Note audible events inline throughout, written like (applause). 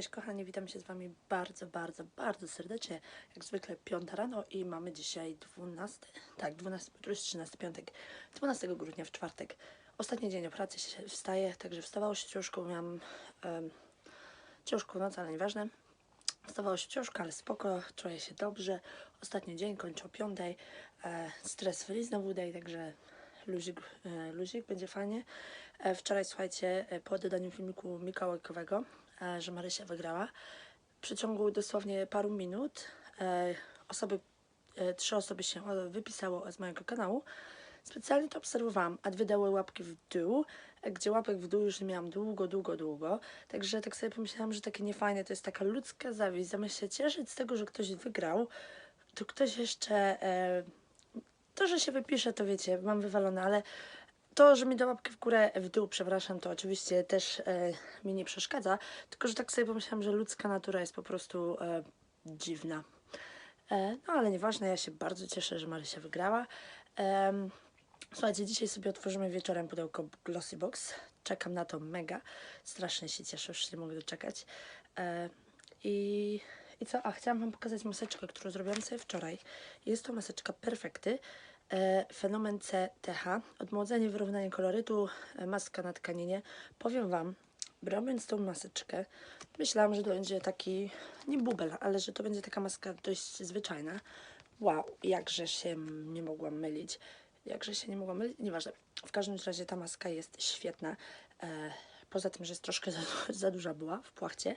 Cześć kochani, witam się z Wami bardzo, bardzo, bardzo serdecznie. Jak zwykle piąta rano i mamy dzisiaj 12, tak 12, bo to jest 13 piątek, 12 grudnia w czwartek. Ostatni dzień o pracy się wstaje, także wstawało się ciężko, miałam um, ciężką noc, ale nieważne. Wstawało się ciężko, ale spoko, czuję się dobrze. Ostatni dzień, kończę o piątej. E, stres free znowu także luzik, e, luzik, będzie fajnie. E, wczoraj, słuchajcie, po dodaniu filmiku mikołajkowego, że Marysia wygrała, w przeciągu dosłownie paru minut e, osoby, e, trzy osoby się wypisało z mojego kanału. Specjalnie to obserwowałam, a dwie dały łapki w dół, e, gdzie łapek w dół już nie miałam długo, długo, długo. Także tak sobie pomyślałam, że takie niefajne, to jest taka ludzka zawiść. Zamiast się cieszyć z tego, że ktoś wygrał, to ktoś jeszcze... E, to, że się wypisze, to wiecie, mam wywalone, ale to, że mi da łapkę w górę, w dół, przepraszam, to oczywiście też e, mi nie przeszkadza, tylko że tak sobie pomyślałam, że ludzka natura jest po prostu e, dziwna. E, no ale nieważne, ja się bardzo cieszę, że Marysia wygrała. Em, słuchajcie, dzisiaj sobie otworzymy wieczorem pudełko Glossy Box. Czekam na to mega. Strasznie się cieszę, już nie mogę doczekać. E, I, I co? A chciałam Wam pokazać maseczkę, którą zrobiłam sobie wczoraj. Jest to maseczka Perfekty. E, Fenomen CTH. Odmłodzenie, wyrównanie kolorytu, e, maska na tkaninie. Powiem Wam, robiąc tą maseczkę, myślałam, że to będzie taki, nie bubel, ale że to będzie taka maska dość zwyczajna. Wow, jakże się nie mogłam mylić. Jakże się nie mogłam mylić, nieważne. W każdym razie ta maska jest świetna. E, poza tym, że jest troszkę za, za duża była w płachcie,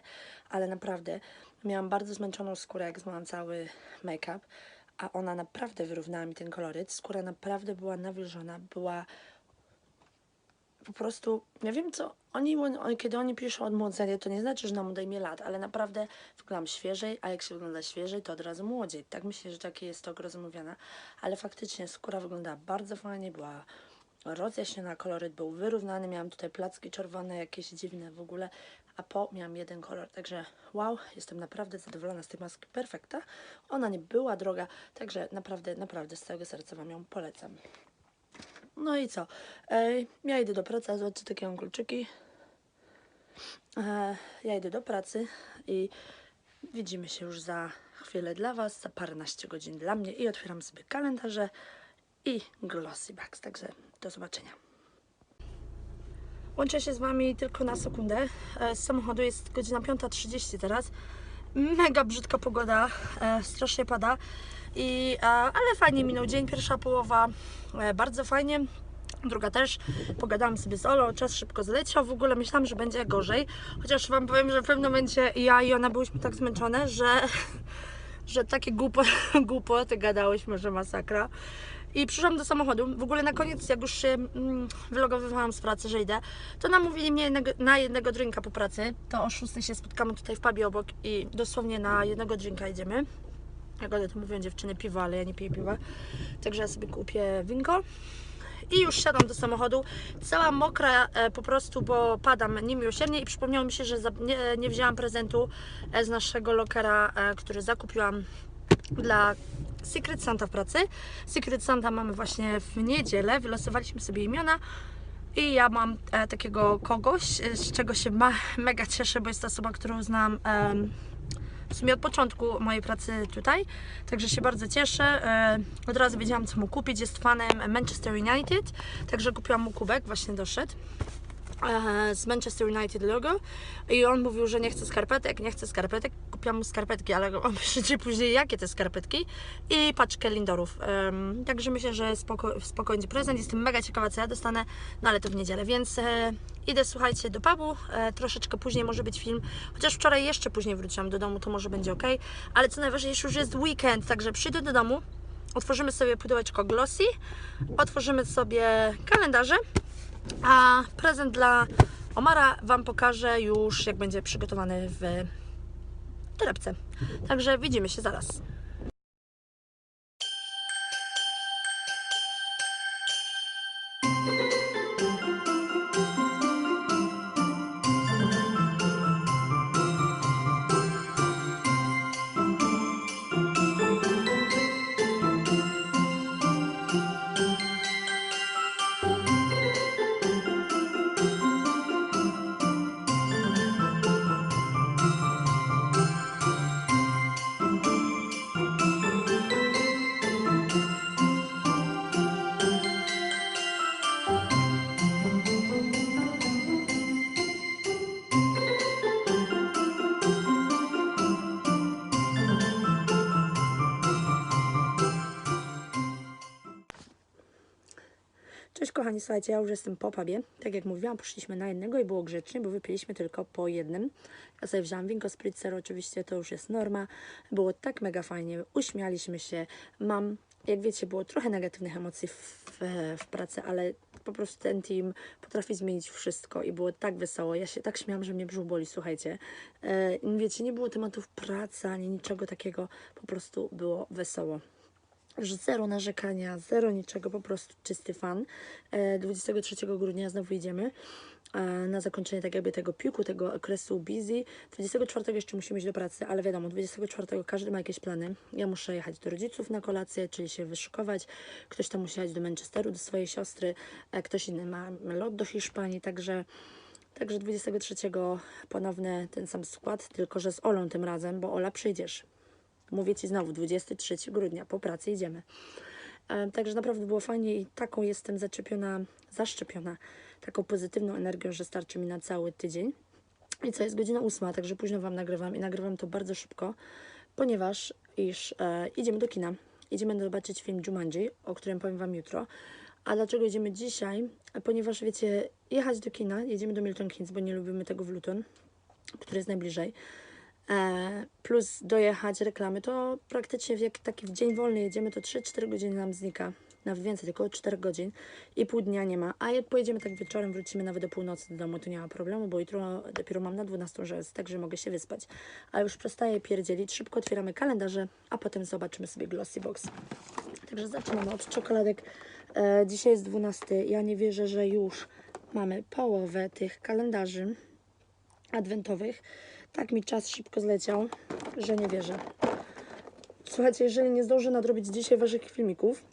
ale naprawdę miałam bardzo zmęczoną skórę, jak zmyłam cały make-up, a ona naprawdę wyrównała mi ten koloryt. Skóra naprawdę była nawilżona, była po prostu, nie wiem co, oni, kiedy oni piszą odmłodzenie, to nie znaczy, że nam odejmie lat, ale naprawdę wyglądam świeżej, a jak się wygląda świeżej, to od razu młodziej. Tak myślę, że takie jest to rozumowiane, ale faktycznie skóra wygląda bardzo fajnie, była rozjaśniona, koloryt był wyrównany, miałam tutaj placki czerwone, jakieś dziwne w ogóle, a po miałam jeden kolor, także wow, jestem naprawdę zadowolona z tej maski, perfekta. Ona nie była droga, także naprawdę, naprawdę z całego serca Wam ją polecam. No i co? Ej, ja idę do pracy, a zobaczcie, takie mam kluczyki. E, ja idę do pracy i widzimy się już za chwilę dla Was, za paręnaście godzin dla mnie i otwieram sobie kalendarze i glossy bags, także do zobaczenia. Łączę się z Wami tylko na sekundę. E, Z samochodu jest godzina 5.30 teraz. Mega brzydka pogoda, e, strasznie pada. I, e, ale fajnie minął dzień, pierwsza połowa bardzo fajnie. Druga też. Pogadałam sobie z Olą, czas szybko zleciał. W ogóle myślałam, że będzie gorzej. Chociaż Wam powiem, że w pewnym momencie ja i ona byłyśmy tak zmęczone, że, (laughs) że takie głupo, (laughs) głupoty gadałyśmy, że masakra. I przyszłam do samochodu. W ogóle na koniec, jak już się mm, wylogowywałam z pracy, że idę, to namówili mnie jednego, na jednego drinka po pracy. To o 6 się spotkamy tutaj w pubie obok i dosłownie na jednego drinka idziemy. Jak one to mówią dziewczyny, piwo, ale ja nie piję piwa. Także ja sobie kupię winko. I już siadam do samochodu, cała mokra e, po prostu, bo padam niemiłosiernie i przypomniało mi się, że za, nie, nie wzięłam prezentu e, z naszego lokera, e, który zakupiłam dla Secret Santa w pracy. Secret Santa mamy właśnie w niedzielę, wylosowaliśmy sobie imiona i ja mam e, takiego kogoś, e, z czego się mega cieszę, bo jest to osoba, którą znam em, w sumie od początku mojej pracy tutaj, także się bardzo cieszę. E, Od razu wiedziałam, co mu kupić. Jest fanem Manchester United, także kupiłam mu kubek, właśnie doszedł e, z Manchester United logo. I on mówił, że nie chce skarpetek, nie chce skarpetek, kupiłam mu skarpetki, ale krzyczy (laughs) później, jakie te skarpetki. I paczkę lindorów, Em, także myślę, że spoko, spokojnie prezent, jestem mega ciekawa, co ja dostanę, no ale to w niedzielę, więc e, idę, słuchajcie, do pubu, e, troszeczkę później może być film, chociaż wczoraj jeszcze później wróciłam do domu, to może będzie ok, ale co najważniejsze, już jest weekend, także przyjdę do domu, otworzymy sobie pudełeczko Glossy, otworzymy sobie kalendarze, a prezent dla Omara Wam pokażę już, jak będzie przygotowany w torebce. Także widzimy się zaraz. Kochani, słuchajcie, ja już jestem po pubie. Tak jak mówiłam, poszliśmy na jednego i było grzecznie, bo wypiliśmy tylko po jednym. Ja sobie wziąłam winko spritzer, oczywiście to już jest norma. Było tak mega fajnie, uśmialiśmy się. Mam, jak wiecie, było trochę negatywnych emocji w, w pracy, ale po prostu ten team potrafi zmienić wszystko i było tak wesoło. Ja się tak śmiałam, że mnie brzuch boli, słuchajcie. E, wiecie, nie było tematów pracy ani niczego takiego, po prostu było wesoło. Że zero narzekania, zero niczego, po prostu czysty fan. E, 23 grudnia znowu idziemy e, na zakończenie tak jakby tego piłku, tego okresu busy. 24 jeszcze musimy iść do pracy, ale wiadomo, 24 każdy ma jakieś plany. Ja muszę jechać do rodziców na kolację, czyli się wyszykować. Ktoś tam musi jechać do Manchesteru, do swojej siostry, e, ktoś inny ma lot do Hiszpanii, także... Także 23 ponowny ten sam skład, tylko że z Olą tym razem, bo Ola przyjdziesz. Mówię Ci znowu, 23 grudnia, po pracy idziemy. E, Także naprawdę było fajnie i taką jestem zaczepiona, zaszczepiona taką pozytywną energią, że starczy mi na cały tydzień. I co, jest godzina ósma, także późno Wam nagrywam i nagrywam to bardzo szybko, ponieważ iż e, idziemy do kina. Idziemy zobaczyć film Jumanji, o którym powiem Wam jutro. A dlaczego idziemy dzisiaj? Ponieważ wiecie, jechać do kina, jedziemy do Milton Keynes, bo nie lubimy tego w Luton, który jest najbliżej. E, plus dojechać reklamy, to praktycznie jak taki w dzień wolny jedziemy, to 3-4 godziny nam znika. Nawet więcej, tylko 4 godzin i pół dnia nie ma. A jak pojedziemy tak wieczorem, wrócimy nawet do północy do domu, to nie ma problemu, bo jutro dopiero mam na 12 rzęs, także mogę się wyspać. A już przestaję pierdzielić, szybko otwieramy kalendarze, a potem zobaczymy sobie Glossy Box. Także zaczynamy od czekoladek. E, dzisiaj jest 12. Ja nie wierzę, że już mamy połowę tych kalendarzy adwentowych. Tak mi czas szybko zleciał, że nie wierzę. Słuchajcie, jeżeli nie zdążę nadrobić dzisiaj Waszych filmików,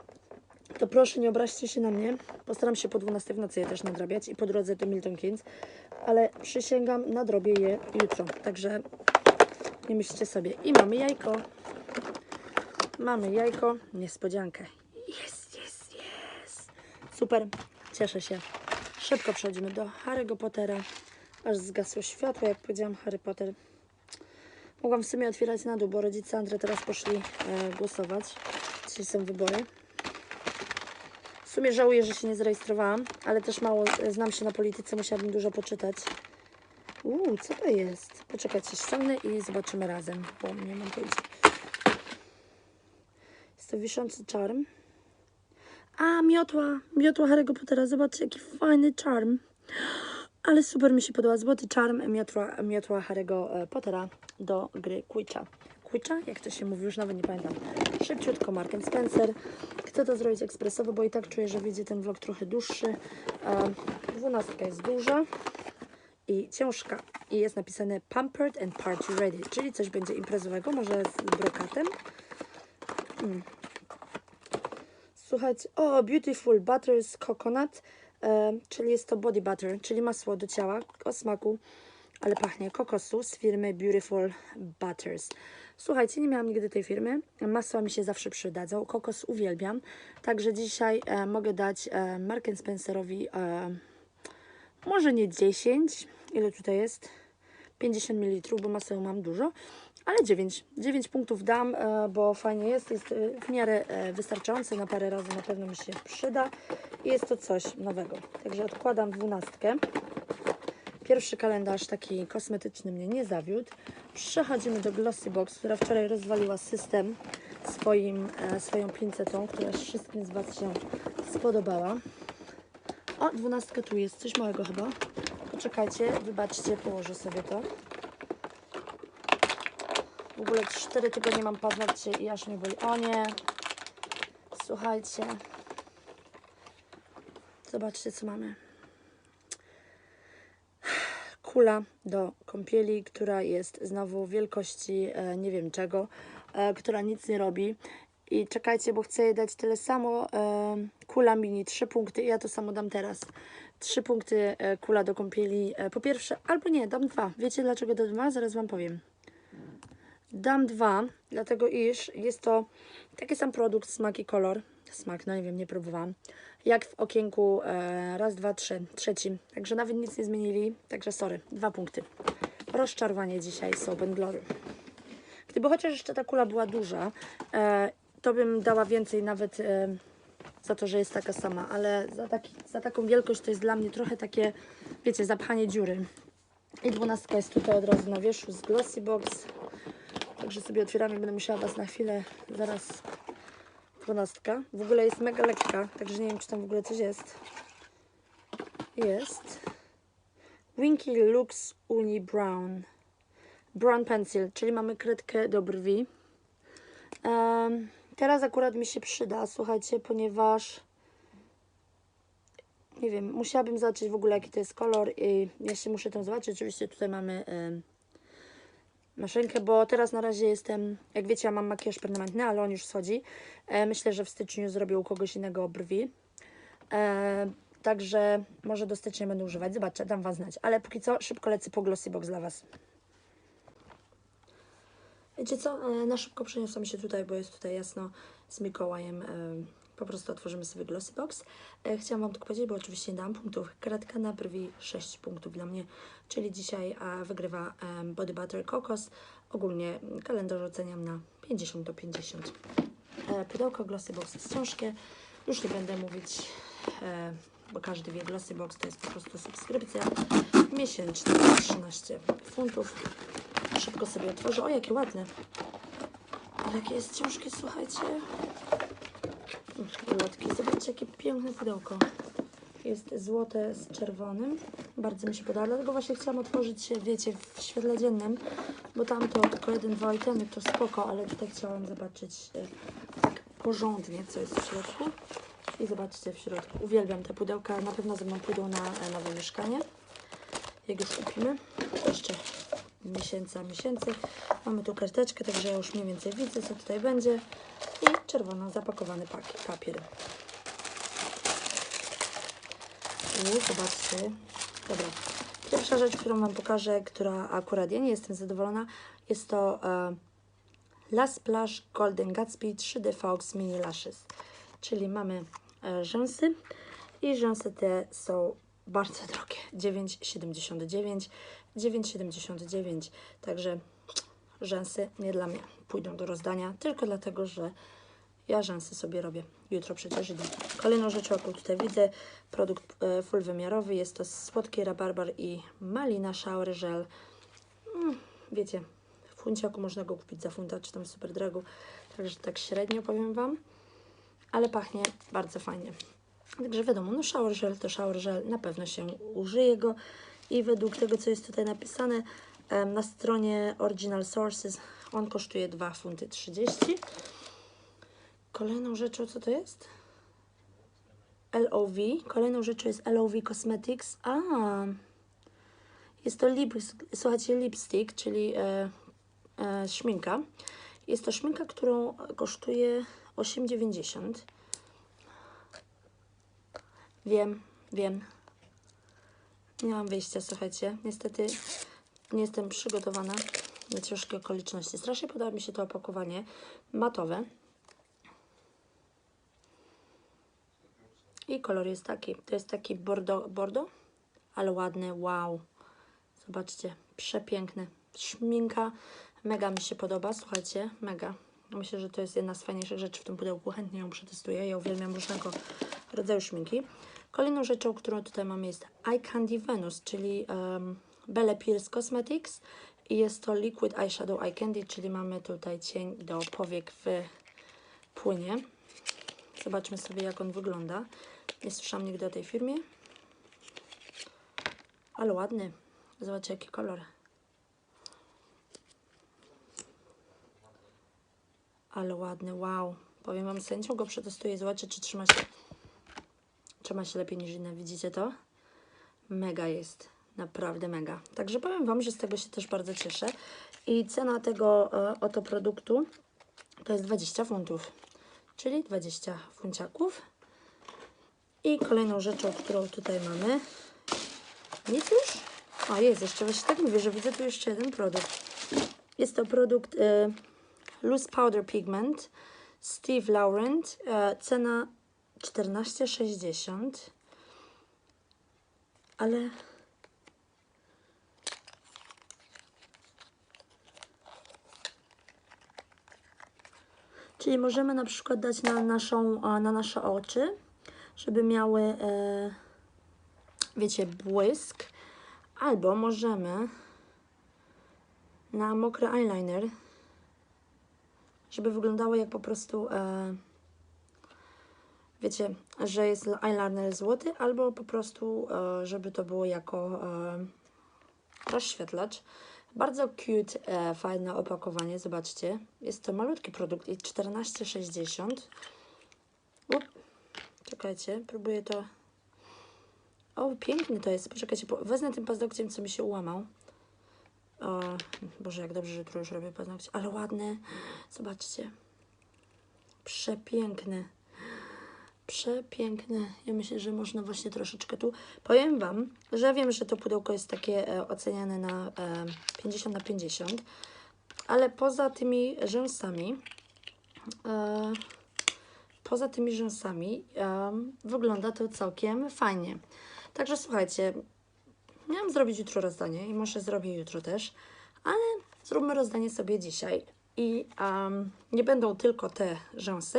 to proszę nie obraźcie się na mnie. Postaram się po 12 w nocy je też nadrabiać i po drodze do Milton Keynes, ale przysięgam, nadrobię je jutro. Także nie myślcie sobie. I mamy jajko. Mamy jajko, niespodziankę. Jest, jest, jest. Super, cieszę się. Szybko przechodzimy do Harry'ego Pottera. Aż zgasło światło, jak powiedziałam Harry Potter. Mogłam w sumie otwierać na dół, bo rodzice Andrzej teraz poszli e, głosować. Dzisiaj są wybory. W sumie żałuję, że się nie zarejestrowałam, ale też mało e, znam się na polityce, musiałabym dużo poczytać. Uuu, co to jest? Poczekajcie, ściągnę i zobaczymy razem, bo nie mam pojęcia. Jest to wiszący czarm. A, miotła, miotła Harry'ego Pottera. Zobaczcie, jaki fajny czarm. Ale super mi się podoba. Złoty czarm miotła, miotła Harry'ego e, Pottera do gry Quicha. Quicha? Jak to się mówi? Już nawet nie pamiętam. Szybciutko Mark Spencer. Chcę to zrobić ekspresowo, bo i tak czuję, że wyjdzie ten vlog trochę dłuższy. E, Dwunastka jest duża i ciężka. I jest napisane Pampered and Party Ready, czyli coś będzie imprezowego, może z brokatem. Mm. Słuchajcie, o, Beautiful Butters Coconut, czyli jest to body butter, czyli masło do ciała o smaku, ale pachnie kokosu z firmy Beautiful Butters. Słuchajcie, nie miałam nigdy tej firmy, masła mi się zawsze przydadzą, kokos uwielbiam, także dzisiaj e, mogę dać e, Mark Spencerowi e, może nie 10, ile tutaj jest? 50 ml, bo maseł mam dużo, ale 9. 9 punktów dam, e, bo fajnie jest, jest e, w miarę e, wystarczające, na parę razy na pewno mi się przyda i jest to coś nowego. Także odkładam dwunastkę. Pierwszy kalendarz taki kosmetyczny mnie nie zawiódł. Przechodzimy do Glossy Box, która wczoraj rozwaliła system swoim, swoją pincetą, która wszystkim z Was się spodobała. O, dwunastka tu jest, coś małego chyba. Poczekajcie, wybaczcie, położę sobie to. W ogóle 4 tygodnie mam paznokcie i aż mnie boli. O nie. Słuchajcie. Zobaczcie, co mamy. Kula do kąpieli, która jest znowu wielkości e, nie wiem czego, e, która nic nie robi. I czekajcie, bo chcę jej dać tyle samo. E, kula mini, 3 punkty. I ja to samo dam teraz. 3 punkty e, kula do kąpieli. E, po pierwsze, albo nie, dam dwa. Wiecie dlaczego dam dwa? Zaraz Wam powiem. Dam dwa, dlatego iż jest to taki sam produkt, smak i kolor. Smak, no nie wiem, nie próbowałam. Jak w okienku e, raz, dwa, trzy, trzecim. Także nawet nic nie zmienili. Także sorry, dwa punkty. Rozczarowanie dzisiaj and Glory. Gdyby chociaż jeszcze ta kula była duża, e, to bym dała więcej nawet e, za to, że jest taka sama, ale za, taki, za taką wielkość to jest dla mnie trochę takie, wiecie, zapchanie dziury. I dwunastka jest tutaj od razu na wierzchu z Glossy Box. Także sobie otwieramy, będę musiała Was na chwilę zaraz dwunastka. W ogóle jest mega lekka, także nie wiem, czy tam w ogóle coś jest. Jest. Winky Lux Uni Brown. Brown Pencil, czyli mamy kredkę do brwi. Em, teraz akurat mi się przyda, słuchajcie, ponieważ nie wiem, musiałabym zobaczyć w ogóle jaki to jest kolor i jeszcze muszę to zobaczyć. Oczywiście tutaj mamy em, maszynkę, bo teraz na razie jestem, jak wiecie, ja mam makijaż permanentny, ale on już schodzi. E, myślę, że w styczniu zrobię u kogoś innego brwi. E, także może do stycznia będę używać. Zobaczę, dam Wam znać. Ale póki co szybko lecę po Glossy Box dla Was. Wiecie co, e, na szybko przeniosłam się tutaj, bo jest tutaj jasno z Mikołajem. e, Po prostu otworzymy sobie Glossy Box. E, Chciałam Wam tylko powiedzieć, bo oczywiście nie dałam punktów. Kredka na brwi 6 punktów dla mnie, czyli dzisiaj wygrywa Body Butter Kokos. Ogólnie kalendarz oceniam na 50 do 50. E, Pudełko Glossy Box jest ciężkie. Już nie będę mówić, e, bo każdy wie, Glossy Box to jest po prostu subskrypcja miesięczna, 13 funtów. Szybko sobie otworzę. O, jakie ładne. Ale jakie jest ciężkie, słuchajcie. Ulotki. Zobaczcie, jakie piękne pudełko. Jest złote z czerwonym. Bardzo mi się podoba. Dlatego właśnie chciałam otworzyć wiecie, w świetle dziennym, bo tam to tylko jeden, dwa itemy, to spoko, ale tutaj chciałam zobaczyć e, tak porządnie, co jest w środku. I zobaczcie w środku. Uwielbiam te pudełka. Na pewno ze mną pójdą na e, nowe mieszkanie. Jak już kupimy. Jeszcze miesięcy, a miesięcy. Mamy tu karteczkę, także ja już mniej więcej widzę, co tutaj będzie. I czerwono zapakowany pak- papier. I zobaczcie. Dobra. Pierwsza rzecz, którą Wam pokażę, która akurat ja nie jestem zadowolona, jest to e, Last Splash Golden Gatsby 3D Fox Mini Lashes. Czyli mamy e, rzęsy i rzęsy te są bardzo drogie. 9,79. 9,79. Także rzęsy nie dla mnie pójdą do rozdania, tylko dlatego, że ja rzęsy sobie robię. Jutro przecież idę. Kolejną rzeczą, jaką tutaj widzę, produkt e, full wymiarowy. Jest to słodki rabarbar i malina shower gel. Mm, wiecie, w funciaku można go kupić za funta, czy tam super dragu. Także tak średnio powiem Wam. Ale pachnie bardzo fajnie. Także wiadomo, no shower gel to shower gel, na pewno się użyje go. I według tego, co jest tutaj napisane na stronie Original Sources, on kosztuje 2 funty 30. Kolejną rzeczą, co to jest? LOV. Kolejną rzeczą jest LOV Cosmetics. A, jest to lip, słuchajcie, lipstick, czyli e, e, szminka. Jest to szminka, którą kosztuje 8,90. Wiem, wiem. Nie mam wyjścia, słuchajcie. Niestety nie jestem przygotowana na ciężkie okoliczności. Strasznie podoba mi się to opakowanie matowe. I kolor jest taki. To jest taki bordo, bordo ale ładny. Wow. Zobaczcie, przepiękny. Szminka mega mi się podoba, słuchajcie, mega. Myślę, że to jest jedna z fajniejszych rzeczy w tym pudełku. Chętnie ją przetestuję. Ja uwielbiam różnego rodzaju szminki. Kolejną rzeczą, którą tutaj mam jest Eye Candy Venus, czyli um, Belle Pierce Cosmetics. I jest to Liquid Eyeshadow Eye Candy, czyli mamy tutaj cień do powiek w płynie. Zobaczmy sobie, jak on wygląda. Nie słyszałam nigdy o tej firmie. Ale ładny. Zobaczcie, jaki kolor. Ale ładny, wow. Powiem Wam, z chęcią go przetestuję. Zobaczę, czy trzyma się, trzyma się lepiej niż inne. Widzicie to? Mega jest. Naprawdę mega. Także powiem Wam, że z tego się też bardzo cieszę. I cena tego e, oto produktu to jest 20 funtów. Czyli 20 funciaków. I kolejną rzeczą, którą tutaj mamy. Nic już? A jest, jeszcze właśnie tak mówię, że widzę tu jeszcze jeden produkt. Jest to produkt e, Loose Powder Pigment Steve Laurent. E, cena 14,60. Ale Czyli możemy na przykład dać na, naszą, a, na nasze oczy, żeby miały, e, wiecie, błysk. Albo możemy na mokry eyeliner, żeby wyglądało jak po prostu, e, wiecie, że jest eyeliner złoty, albo po prostu, e, żeby to było jako e, rozświetlacz. Bardzo cute, e, fajne opakowanie, zobaczcie. Jest to malutki produkt i 14,60. Czekajcie, próbuję to. O, piękny to jest. Poczekajcie, po... wezmę tym paznokciem, co mi się ułamał. O, Boże, jak dobrze, że tu już robię paznokcie. Ale ładny. Zobaczcie. Przepiękny. Przepiękny. Ja myślę, że można właśnie troszeczkę tu. Powiem Wam, że wiem, że to pudełko jest takie e, oceniane na e, 50 na 50, ale poza tymi rzęsami, e, poza tymi rzęsami e, wygląda to całkiem fajnie. Także słuchajcie, miałam zrobić jutro rozdanie i może zrobię jutro też, ale zróbmy rozdanie sobie dzisiaj. I em, nie będą tylko te rzęsy,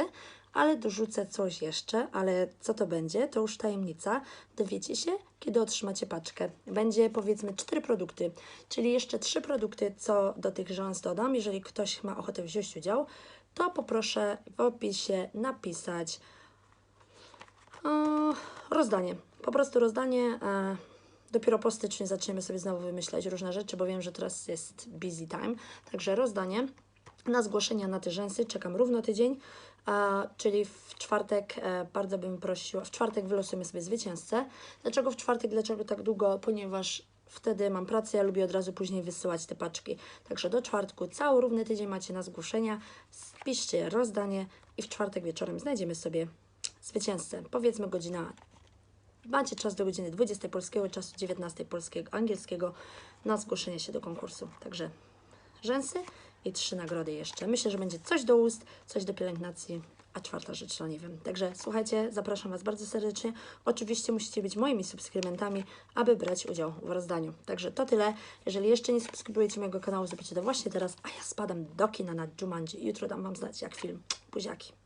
ale dorzucę coś jeszcze, ale co to będzie, to już tajemnica. Dowiecie się, kiedy otrzymacie paczkę. Będzie powiedzmy cztery produkty, czyli jeszcze trzy produkty, co do tych rzęs dodam. Jeżeli ktoś ma ochotę wziąć udział, to poproszę w opisie napisać e, rozdanie. Po prostu rozdanie. E, dopiero po styczniu zaczniemy sobie znowu wymyślać różne rzeczy, bo wiem, że teraz jest busy time. Także rozdanie. Na zgłoszenia na te rzęsy czekam równo tydzień, czyli w czwartek e, bardzo bym prosiła, w czwartek wylosujemy sobie zwycięzcę. Dlaczego w czwartek, dlaczego tak długo? Ponieważ wtedy mam pracę, ja lubię od razu później wysyłać te paczki. Także do czwartku cały równy tydzień macie na zgłoszenia, spiszcie rozdanie i w czwartek wieczorem znajdziemy sobie zwycięzcę. Powiedzmy godzina Macie czas do godziny 20 polskiego czasu, 19 polskiego, angielskiego na zgłoszenie się do konkursu. Także rzęsy i trzy nagrody jeszcze. Myślę, że będzie coś do ust, coś do pielęgnacji, a czwarta rzecz, no nie wiem. Także słuchajcie, zapraszam Was bardzo serdecznie. Oczywiście musicie być moimi subskrybentami, aby brać udział w rozdaniu. Także to tyle. Jeżeli jeszcze nie subskrybujecie mojego kanału, zrobicie to właśnie teraz, a ja spadam do kina na Jumanji. Jutro dam Wam znać jak film. Buziaki.